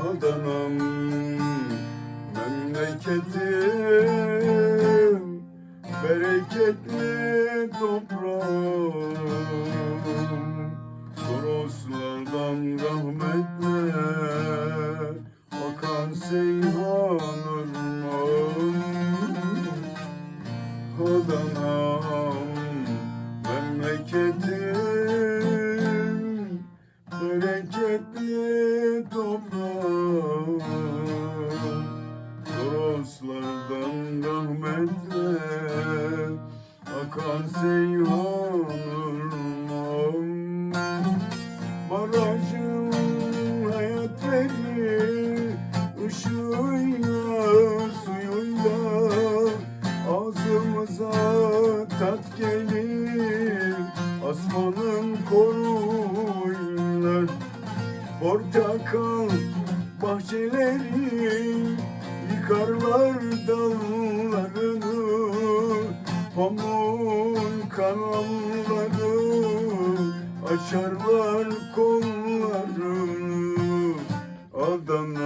Adana'm memleketim bereketli toprağım Toroslardan rahmetle akan seyhan ırmağım Adana'm memleketim bereketli toprağım akan seyhan ırmağım Barajın hayat verir ışığıyla suyuyla Ağzımıza tat gelir. Asmanın koruyla Portakal bahçeleri yıkarlar dallarını Pamuğun kanalları açarlar kollarını. Adana'm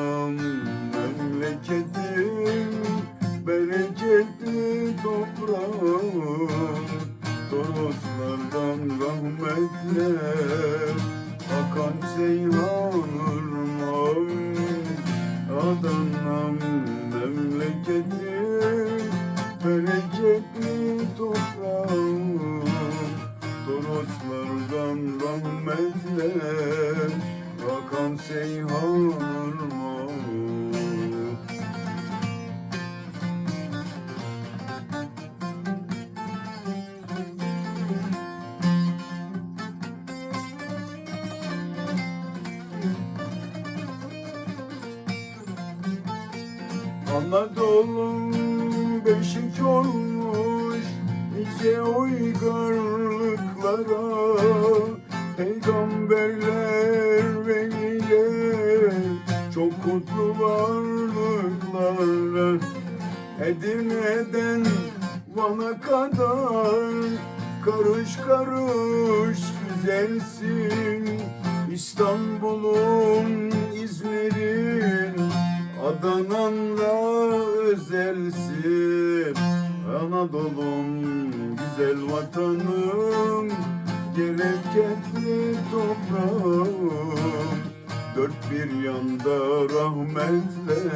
Anadolu'm beşik olmuş nice uygarlıklara veliler çok kutlu varlıklar Edirne'den Van'a kadar karış karış güzelsin İstanbul'un, İzmir'in Adana'nda özelsin Anadolu'm güzel vatanım Bereketli toprağım Dört bir yanda rahmetle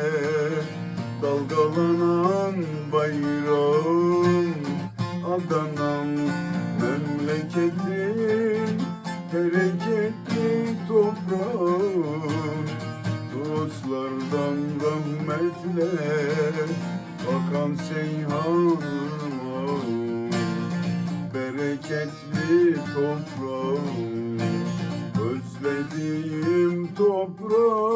Dalgalanan bayrağım Adanam memleketim Bereketli toprağım Dostlardan rahmetle Bakan sen toprak